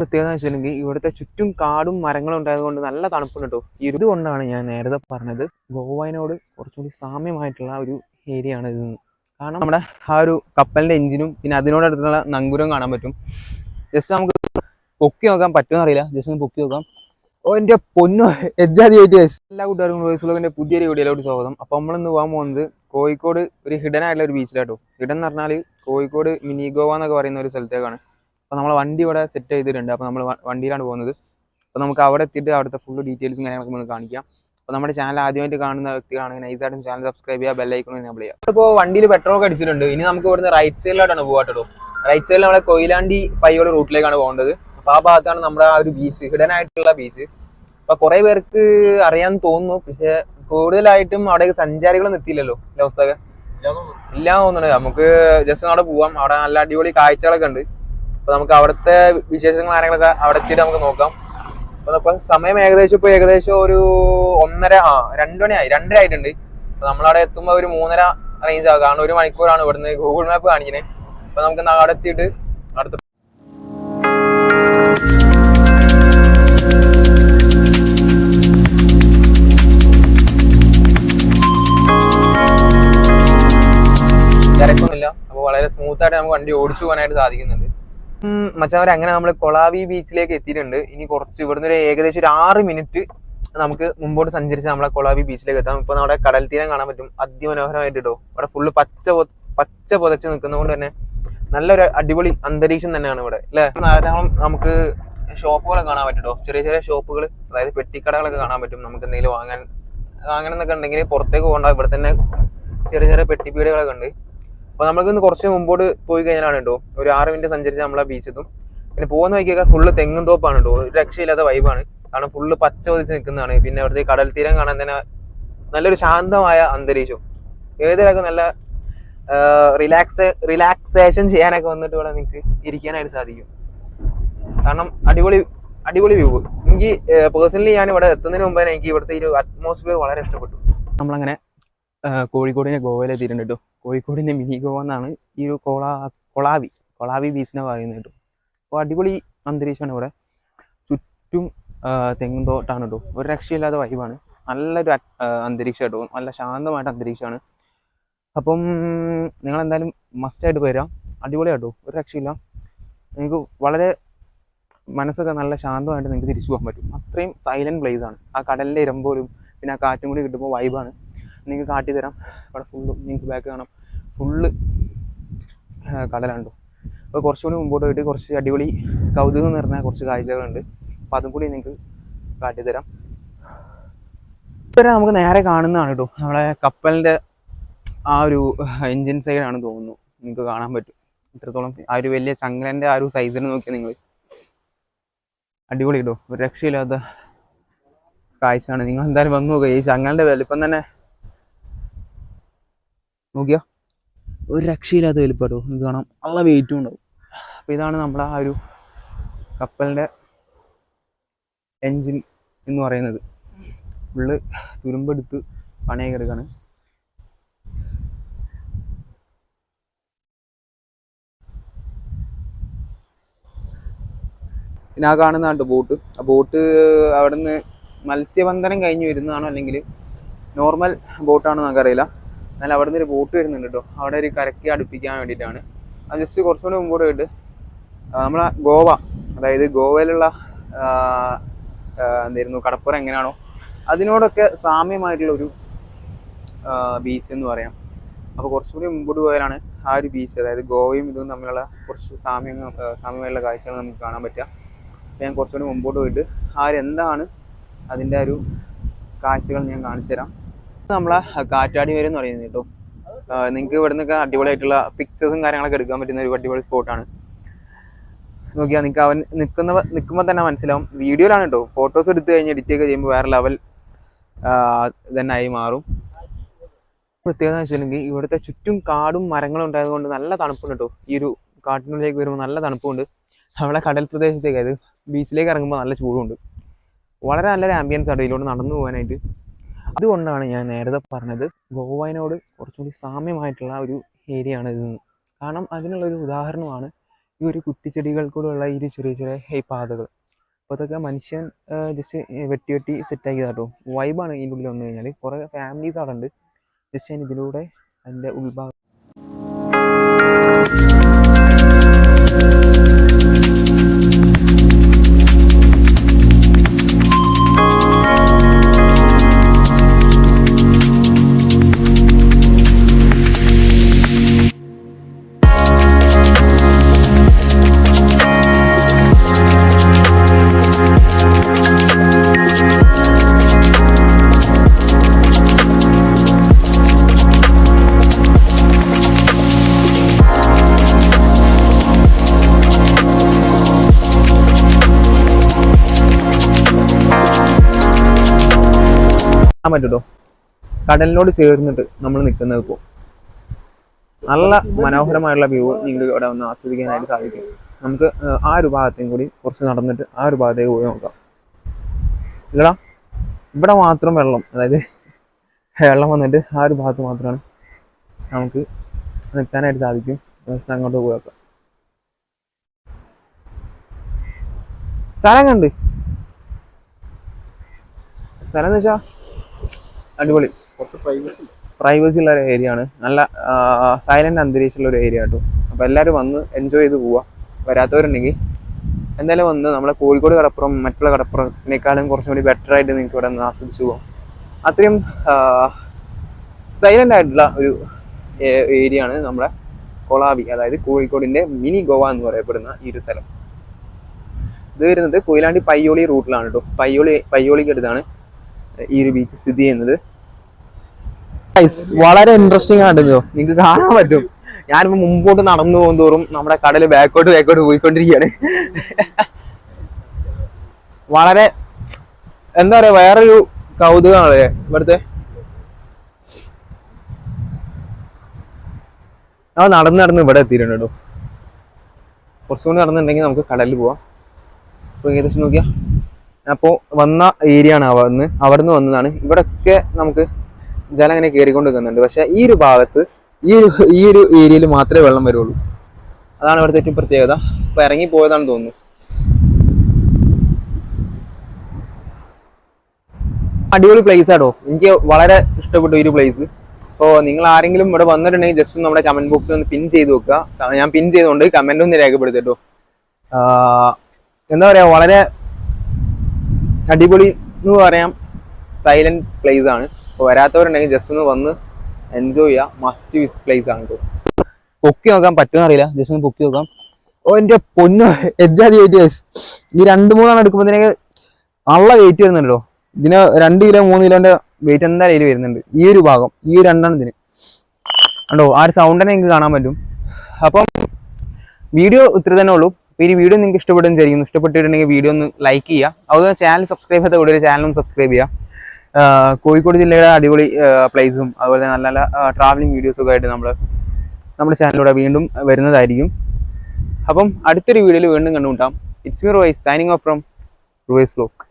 പ്രത്യേകത വെച്ചിട്ടുണ്ടെങ്കിൽ ഇവിടുത്തെ ചുറ്റും കാടും മരങ്ങളും ഉണ്ടായതുകൊണ്ട് നല്ല തണുപ്പുണ്ട് കേട്ടോ ഇതുകൊണ്ടാണ് ഞാൻ നേരത്തെ പറഞ്ഞത് ഗോവയിനോട് കുറച്ചുകൂടി സാമ്യമായിട്ടുള്ള ഒരു ഏരിയ ആണ് ഇതെന്ന് കാരണം നമ്മുടെ ആ ഒരു കപ്പലിന്റെ എഞ്ചിനും പിന്നെ അതിനോടടുത്തുള്ള നങ്കുരം കാണാൻ പറ്റും. ജസ്റ്റ് നമുക്ക് പൊക്കി നോക്കാൻ പറ്റുമെന്ന് അറിയില്ല ജസ്റ്റ് ഒന്ന് പൊക്കി നോക്കാം. ഓ എന്റെ പൊന്നു എജ്ജാതി ആയിട്ട് എല്ലാ കൂട്ടുകാർക്കും വോയിസ് പുതിയൊരു വീഡിയോയിലോട്ട് സ്വാഗതം. അപ്പോൾ നമ്മളിന്ന് പോകാൻ പോകുന്നത് കോഴിക്കോട് ഒരു ഹിഡൻ ആയിട്ടുള്ള ഒരു ബീച്ചിലാട്ടോ ഹിഡൻ എന്ന് പറഞ്ഞാൽ കോഴിക്കോട് മിനി ഗോവ എന്നൊക്കെ പറയുന്ന ഒരു സ്ഥലത്തേക്കാണ്. അപ്പോൾ നമ്മൾ വണ്ടി ഇവിടെ സെറ്റ് ചെയ്തിട്ടുണ്ട്. അപ്പോൾ നമ്മൾ വണ്ടിയിലാണ് പോകുന്നത്. അപ്പോൾ നമുക്ക് അവിടെ എത്തിയിട്ട് അവിടുത്തെ ഫുൾ ഡീറ്റെയിൽസും കാര്യങ്ങളൊക്കെ ഒന്ന് കാണിക്കാം. അപ്പോൾ നമ്മുടെ ചാനൽ ആദ്യമായിട്ട് കാണുന്ന വ്യക്തികളാണെങ്കിൽ നൈസായിട്ടും ചാനൽ സബ്സ്ക്രൈബ് ചെയ്യുക ബെല്ലൈക്കണം എനേബിൾ ചെയ്യുക. ഇപ്പോൾ വണ്ടിയിൽ പെട്രോൾ ഒക്കെ അടിച്ചിട്ടുണ്ട്. ഇനി നമുക്ക് ഇവിടുന്ന് റൈറ്റ് സൈഡിലോട്ടാണ് പോകാട്ടോ റൈറ്റ് സൈഡിൽ നമ്മളെ കൊയിലാണ്ടി പയ്യോട് റൂട്ടിലേക്കാണ് പോകേണ്ടത്. അപ്പോൾ ആ ഭാഗത്താണ് നമ്മുടെ ആ ഒരു ബീച്ച് ഹിഡൻ ആയിട്ടുള്ള ബീച്ച് അപ്പോൾ കുറേ പേർക്ക് അറിയാൻ തോന്നുന്നു. പക്ഷേ കൂടുതലായിട്ടും അവിടെ സഞ്ചാരികളൊന്നും എത്തിയില്ലല്ലോ. ലവസ്ഥക ഇല്ല തോന്നുന്നുണ്ട്. നമുക്ക് ജസ്റ്റ് അവിടെ പോവാം. അവിടെ നല്ല അടിപൊളി കാഴ്ചകളൊക്കെ ഉണ്ട്. അപ്പൊ നമുക്ക് അവിടുത്തെ വിശേഷങ്ങൾ ആരെങ്കിലൊക്കെ അവിടെ എത്തിയിട്ട് നമുക്ക് നോക്കാം. അപ്പൊ സമയം ഏകദേശം ഇപ്പൊ ഏകദേശം ഒരു ഒന്നര ആ രണ്ടു മണിയായി രണ്ടര ആയിട്ടുണ്ട്. അപ്പൊ നമ്മളവിടെ എത്തുമ്പോ ഒരു മൂന്നര റേഞ്ച് ആകും കാരണം ഒരു മണിക്കൂറാണ് ഇവിടുന്ന് ഗൂഗിൾ മാപ്പ് കാണിക്കുന്നത് അപ്പൊ നമുക്ക് അവിടെ എത്തിയിട്ട് അടുത്ത തിരക്കൊന്നുമില്ല. അപ്പോൾ വളരെ സ്മൂത്ത് ആയിട്ട് നമുക്ക് വണ്ടി ഓടിച്ചു പോകാനായിട്ട് സാധിക്കുന്നുണ്ട്. മച്ചാവരെ അങ്ങനെ നമ്മൾ കൊളാവി ബീച്ചിലേക്ക് എത്തിയിട്ടുണ്ട്. ഇനി കുറച്ച് ഇവിടുന്ന് ഒരു ഏകദേശം ഒരു ആറ് മിനിറ്റ് നമുക്ക് മുമ്പോട്ട് സഞ്ചരിച്ച് നമ്മളെ കൊളാവി ബീച്ചിലേക്ക് എത്താം. ഇപ്പൊ നമ്മുടെ കടൽ തീരം കാണാൻ പറ്റും. അതിമനോഹരമായിട്ട് ഇവിടെ ഫുള്ള് പച്ച പച്ച പുതച്ച് നിൽക്കുന്നതുകൊണ്ട് തന്നെ നല്ലൊരു അടിപൊളി അന്തരീക്ഷം തന്നെയാണ് ഇവിടെ അല്ലേ? ധാരാളം നമുക്ക് ഷോപ്പുകളൊക്കെ കാണാൻ പറ്റും ട്ടോ. ചെറിയ ചെറിയ ഷോപ്പുകൾ അതായത് പെട്ടിക്കടകളൊക്കെ കാണാൻ പറ്റും. നമുക്ക് എന്തെങ്കിലും വാങ്ങാൻ വാങ്ങണം എന്നൊക്കെ ഉണ്ടെങ്കിൽ പുറത്തേക്ക് പോകണ്ട. ഇവിടെ തന്നെ ചെറിയ ചെറിയ പെട്ടിപ്പീടുകളൊക്കെ ഉണ്ട്. അപ്പൊ നമ്മൾക്ക് ഇന്ന് കുറച്ച് മുമ്പോട്ട് പോയി കഴിഞ്ഞാലാണ് കേട്ടോ ഒരു ആറ് മിനിറ്റ് സഞ്ചരിച്ച് നമ്മളെ ബീച്ചെത്തും പിന്നെ പോകുന്ന വഴിക്കൊക്കെ ഫുള്ള് തെങ്ങും തോപ്പാണ് കേട്ടോ ഒരു രക്ഷയില്ലാത്ത വൈബാണ് കാരണം ഫുള്ള് പച്ച ഒതിച്ച് നിൽക്കുന്നതാണ് പിന്നെ അവിടുത്തെ കടൽ തീരം കാണാൻ തന്നെ നല്ലൊരു ശാന്തമായ അന്തരീക്ഷം ഏതൊരാൾക്കും നല്ല റിലാക്സ് റിലാക്സേഷൻ ചെയ്യാനൊക്കെ വന്നിട്ട് ഇവിടെ നിങ്ങൾക്ക് ഇരിക്കാനായിട്ട് സാധിക്കും. കാരണം അടിപൊളി അടിപൊളി വ്യൂ എനിക്ക് പേഴ്സണലി ഞാൻ ഇവിടെ എത്തുന്നതിന് മുമ്പ് തന്നെ എനിക്ക് ഇവിടുത്തെ ഒരു അറ്റ്മോസ്ഫിയർ വളരെ ഇഷ്ടപ്പെട്ടു. നമ്മളങ്ങനെ കോഴിക്കോടിനെ ഗോവയിലെത്തിയിട്ടുണ്ട് കേട്ടോ കോഴിക്കോടിന്റെ മിനി ഗോവ എന്നാണ് ഈ ഒരു കൊളാ കൊളാവി കൊളാവി ബീച്ചിനെ പറയുന്നത് കേട്ടോ. അപ്പോൾ അടിപൊളി അന്തരീക്ഷമാണ് ഇവിടെ. ചുറ്റും തെങ്ങും തോട്ടാണ് കേട്ടോ. ഒരു രക്ഷയില്ലാത്ത വൈബാണ് നല്ലൊരു അന്തരീക്ഷം കേട്ടോ. നല്ല ശാന്തമായിട്ട് അന്തരീക്ഷമാണ്. അപ്പം നിങ്ങൾ എന്തായാലും മസ്റ്റായിട്ട് വരാം അടിപൊളിയാട്ടോ ഒരു രക്ഷയില്ല. നിങ്ങൾക്ക് വളരെ മനസ്സൊക്കെ നല്ല ശാന്തമായിട്ട് നിങ്ങൾക്ക് തിരിച്ചു പോകാൻ പറ്റും. അത്രയും സൈലന്റ് പ്ലേസ് ആണ്. ആ കടലിന്റെ ഇരമ്പോലും പിന്നെ ആ കാറ്റും കൂടി കിട്ടുമ്പോൾ വൈബാണ് നിങ്ങൾക്ക് കാട്ടി തരാം അവിടെ ഫുള്ള് നിങ്ങൾക്ക് ബാക്ക് കാണാം. ഫുള്ള് കടലാണ്ടോ. അപ്പോൾ കുറച്ചുകൂടി മുമ്പോട്ട് പോയിട്ട് കുറച്ച് അടിപൊളി കൗതുകം നിറഞ്ഞ കുറച്ച് കാഴ്ചകളുണ്ട്. അപ്പോൾ അതും കൂടി നിങ്ങൾക്ക് കാട്ടിത്തരാം. ഇപ്പം നമുക്ക് നേരെ കാണുന്നതാണ് കേട്ടോ നമ്മളെ കപ്പലിന്റെ ആ ഒരു എൻജിൻ സൈഡാണ് തോന്നുന്നു. നിങ്ങൾക്ക് കാണാൻ പറ്റും. ഇത്രത്തോളം ആ ഒരു വലിയ ചങ്ങലന്റെ ആ ഒരു സൈസിന് നോക്കിയാൽ നിങ്ങൾ അടിപൊളി കേട്ടോ ഒരു രക്ഷയില്ലാത്ത കാഴ്ചയാണ്. നിങ്ങൾ എന്തായാലും വന്നു നോക്കുക ഈ ചങ്ങലിന്റെ വലിപ്പം തന്നെ നോക്കിയോ? ഒരു രക്ഷയില്ലാത്ത വലിപ്പം കേട്ടോ നിങ്ങൾക്ക് കാണാം. നല്ല വെയിറ്റും ഉണ്ടാവും. അപ്പോൾ ഇതാണ് നമ്മുടെ ആ ഒരു കപ്പലിന്റെ എൻജിൻ എന്ന് പറയുന്നത്. ഫുള്ള് തുരുമ്പെടുത്ത് പണിയൊക്കെ എടുക്കാണ്. പിന്നെ ആ കാണുന്നതാണ് ബോട്ട് ആ ബോട്ട് അവിടുന്ന് മത്സ്യബന്ധനം കഴിഞ്ഞ് വരുന്നതാണോ അല്ലെങ്കിൽ നോർമൽ ബോട്ടാണോ നമുക്കറിയില്ല. എന്നാൽ അവിടെ നിന്ന് ഒരു ബോട്ട് വരുന്നുണ്ട് കേട്ടോ അവിടെ ഒരു കരക്കി അടുപ്പിക്കാൻ വേണ്ടിയിട്ടാണ്. അത് ജസ്റ്റ് കുറച്ചുകൂടി മുമ്പോട്ട് പോയിട്ട് നമ്മളെ ഗോവ. അതായത് ഗോവയിലുള്ള എന്തായിരുന്നു കടപ്പുറം എങ്ങനെയാണോ അതിനോടൊക്കെ സാമ്യമായിട്ടുള്ള ഒരു ബീച്ച് എന്ന് പറയാം. അപ്പോൾ കുറച്ചുകൂടി മുമ്പോട്ട് പോയാലാണ് ആ ഒരു ബീച്ച് അതായത് ഗോവയും ഇതും തമ്മിലുള്ള കുറച്ച് സാമ്യങ്ങൾ സാമ്യമായിട്ടുള്ള കാഴ്ചകൾ നമുക്ക് കാണാൻ പറ്റുക. അപ്പോൾ ഞാൻ കുറച്ചുകൂടി മുമ്പോട്ട് പോയിട്ട് ആ എന്താണ് അതിന്റെ ഒരു കാഴ്ചകൾ ഞാൻ കാണിച്ചു തരാം നമ്മളെ കാറ്റാടി വരെ എന്ന് പറയുന്നത് കേട്ടോ. നിങ്ങൾക്ക് ഇവിടെ നിന്നൊക്കെ അടിപൊളിയായിട്ടുള്ള പിക്ചേഴ്സും കാര്യങ്ങളൊക്കെ എടുക്കാൻ പറ്റുന്ന ഒരു അടിപൊളി സ്പോട്ടാണ് നോക്കിയാൽ നിങ്ങൾക്ക് അവൻ നിൽക്കുന്ന നിൽക്കുമ്പോൾ തന്നെ മനസ്സിലാവും. വീഡിയോയിലാണ് കേട്ടോ. ഫോട്ടോസ് എടുത്തു കഴിഞ്ഞ് എഡിറ്റ് ഒക്കെ ചെയ്യുമ്പോൾ വേറെ ലെവൽ തന്നെ ആയി മാറും. പ്രത്യേകത വെച്ചിട്ടുണ്ടെങ്കിൽ ഇവിടുത്തെ ചുറ്റും കാടും മരങ്ങളും ഉണ്ടായതുകൊണ്ട് നല്ല തണുപ്പുണ്ട് കേട്ടോ. ഈ ഒരു കാട്ടിനുള്ളിലേക്ക് വരുമ്പോൾ നല്ല തണുപ്പുണ്ട്. നമ്മളെ കടൽ പ്രദേശത്തേക്ക് അതായത് ബീച്ചിലേക്ക് ഇറങ്ങുമ്പോൾ നല്ല ചൂടുണ്ട്. വളരെ നല്ലൊരു ആംബിയൻസ് ആണ് ഇതിലൂടെ നടന്നു പോകാനായിട്ട്. അതുകൊണ്ടാണ് ഞാൻ നേരത്തെ പറഞ്ഞത് ഗോവയിനോട് കുറച്ചുകൂടി സാമ്യമായിട്ടുള്ള ഒരു ഏരിയ ആണ് ഇത്. കാരണം അതിനുള്ളൊരു ഉദാഹരണമാണ് ഈ ഒരു കുറ്റിച്ചെടികൾ കൂടെയുള്ള ഈ ചെറിയ ചെറിയ ഈ പാതകൾ. അപ്പോൾ അതൊക്കെ മനുഷ്യൻ ജസ്റ്റ് വെട്ടി വെട്ടി സെറ്റാക്കി കേട്ടോ വൈബാണ് ഇതിന്റെ ഉള്ളിൽ വന്നു കഴിഞ്ഞാൽ കുറേ ഫാമിലീസ് അവിടെ ഉണ്ട് ജസ്റ്റ് ഞാൻ ഇതിലൂടെ അതിന്റെ ഉൾഭാഗം പറ്റുട്ടോ? കടലിനോട് ചേർന്നിട്ട് നമ്മൾ നിൽക്കുന്നത് ഇപ്പോൾ നല്ല മനോഹരമായുള്ള വ്യൂ നിങ്ങൾക്ക് ഇവിടെ ഒന്ന് ആസ്വദിക്കാനായിട്ട് സാധിക്കും. നമുക്ക് ആ ഒരു ഭാഗത്തേയും കൂടി കുറച്ച് നടന്നിട്ട് ആ ഒരു ഭാഗത്തേക്ക് പോയി നോക്കാം. ഇല്ലടാ ഇവിടെ മാത്രം വെള്ളം അതായത് വെള്ളം വന്നിട്ട് ആ ഒരു ഭാഗത്ത് മാത്രമാണ് നമുക്ക് നിൽക്കാനായിട്ട് സാധിക്കും. അങ്ങോട്ട് പോയി നോക്കാം. സ്ഥലം കണ്ട്. സ്ഥലം എന്ന് വെച്ചാ അടിപൊളി. പ്രൈവസി ഉള്ള ഒരു ഏരിയ ആണ്. നല്ല സൈലന്റ് അന്തരീക്ഷമുള്ള ഒരു ഏരിയ കേട്ടോ അപ്പോൾ എല്ലാവരും വന്ന് എൻജോയ് ചെയ്ത് പോവാ. വരാത്തവരുണ്ടെങ്കിൽ എന്തായാലും വന്ന് നമ്മളെ കോഴിക്കോട് കടപ്പുറം മറ്റുള്ള കടപ്പുറത്തിനേക്കാളും കുറച്ചും കൂടി ബെറ്റർ ആയിട്ട് നിങ്ങൾക്ക് ഇവിടെ നിന്ന് ആസ്വദിച്ചു പോകാം അത്രയും സൈലന്റ് ആയിട്ടുള്ള ഒരു ഏരിയ ആണ് നമ്മുടെ കൊളാബി അതായത് കോഴിക്കോടിന്റെ മിനി ഗോവ എന്ന് പറയപ്പെടുന്ന ഈ ഒരു സ്ഥലം. ഇത് വരുന്നത് കൊയിലാണ്ടി പയ്യോളി റൂട്ടിലാണ് കേട്ടോ പയ്യോളി പയ്യോളിക്ക് അടുത്താണ്. ഈ ഒരു ബീച്ച് സ്ഥിതി ചെയ്യുന്നത്. വളരെ ഇൻട്രസ്റ്റിംഗ് ആണെന്നോ നിങ്ങൾക്ക് കാണാൻ പറ്റും. ഞാനിപ്പോ മുമ്പോട്ട് നടന്നു പോകും തോറും നമ്മുടെ കടൽ ബാക്കോട്ട് ബാക്കോട്ട് പോയിക്കൊണ്ടിരിക്കുകയാണ്. വളരെ എന്താ പറയാ വേറൊരു കൗതുകമാണ് ഇവിടുത്തെ? നമ്മൾ നടന്ന് നടന്ന് ഇവിടെ എത്തിയിട്ടുണ്ട് കേട്ടോ. കുറച്ചുകൂടി നടന്നിട്ടുണ്ടെങ്കിൽ നമുക്ക് കടലിൽ പോവാം. അപ്പോൾ ഏകദേശം നോക്കിയാ അപ്പോൾ വന്ന ഏരിയ ആണ് അവിടുന്ന് അവിടുന്ന് വന്നതാണ്. ഇവിടെയൊക്കെ നമുക്ക് ജലം ഇങ്ങനെ കയറിക്കൊണ്ട് നിൽക്കുന്നുണ്ട് പക്ഷേ ഈ ഒരു ഭാഗത്ത് ഈ ഒരു ഈ ഒരു ഏരിയയിൽ മാത്രമേ വെള്ളം വരുള്ളൂ. അതാണ് ഇവിടുത്തെ ഏറ്റവും പ്രത്യേകത. ഇപ്പൊ ഇറങ്ങി പോയതാണെന്ന് തോന്നുന്നു. അടിപൊളി പ്ലേസ് ആട്ടോ. എനിക്ക് വളരെ ഇഷ്ടപ്പെട്ടു ഈ ഒരു പ്ലേസ് അപ്പോൾ നിങ്ങൾ ആരെങ്കിലും ഇവിടെ വന്നിട്ടുണ്ടെങ്കിൽ ജസ്റ്റ് നമ്മുടെ കമന്റ് ബോക്സിൽ ഒന്ന് പിൻ ചെയ്ത് വെക്കുക. ഞാൻ പിൻ ചെയ്തുകൊണ്ട് കമന്റ് ഒന്ന് രേഖപ്പെടുത്തിട്ടോ. എന്താ പറയുക വളരെ അടിപൊളി എന്ന് പറയാം. സൈലന്റ് പ്ലേസ് ആണ്. അപ്പോൾ വരാത്തവരുണ്ടെങ്കിൽ ജസ്റ്റ് ഒന്ന് വന്ന് എൻജോയ് ചെയ്യാം മസ്റ്റ് വിസ് പ്ലേസ് ആണ് പൊക്കി നോക്കാൻ പറ്റുമെന്ന് അറിയില്ല. ജസ്റ്റ് ഒന്ന് പൊക്കി നോക്കാം. ഓ എന്റെ പൊന്ന്. എജ്ജാതി വെയിറ്റ് ഈ രണ്ട് മൂന്നെണ്ണം എടുക്കുമ്പോഴത്തേക്ക് നല്ല വെയിറ്റ് വരുന്നുണ്ടല്ലോ ഇതിന് രണ്ട് കിലോ മൂന്ന് കിലോന്റെ വെയിറ്റ് എന്തായാലും ഇതിൽ വരുന്നുണ്ട്. ഈ ഒരു ഭാഗം ഈ ഒരു രണ്ടെണ്ണത്തിന് ഉണ്ടോ ആ ഒരു സൗണ്ട് തന്നെ നിങ്ങൾക്ക് കാണാൻ പറ്റും. അപ്പം വീഡിയോ ഇത്ര തന്നെ ഉള്ളൂ. അപ്പോൾ ഈ വീഡിയോ നിങ്ങൾക്ക് ഇഷ്ടപ്പെടുന്നു വിചാരിക്കുന്നു ഇഷ്ടപ്പെട്ടിട്ടുണ്ടെങ്കിൽ വീഡിയോ ഒന്ന് ലൈക്ക് ചെയ്യുക. അതുപോലെ ചാനൽ സബ്സ്ക്രൈബ് ചെയ്ത കൂടെ ഒന്ന് സബ്സ്ക്രൈബ് ചെയ്യുക. കോഴിക്കോട് ജില്ലയുടെ അടിപൊളി പ്ലേസും അതുപോലെ നല്ല നല്ല ട്രാവലിംഗ് വീഡിയോസൊക്കെ ആയിട്ട് നമ്മൾ നമ്മുടെ ചാനലിലൂടെ വീണ്ടും വരുന്നതായിരിക്കും. അപ്പം അടുത്തൊരു വീഡിയോയിൽ വീണ്ടും കണ്ടുമുട്ടാം. It's me Royce signing off from Royce block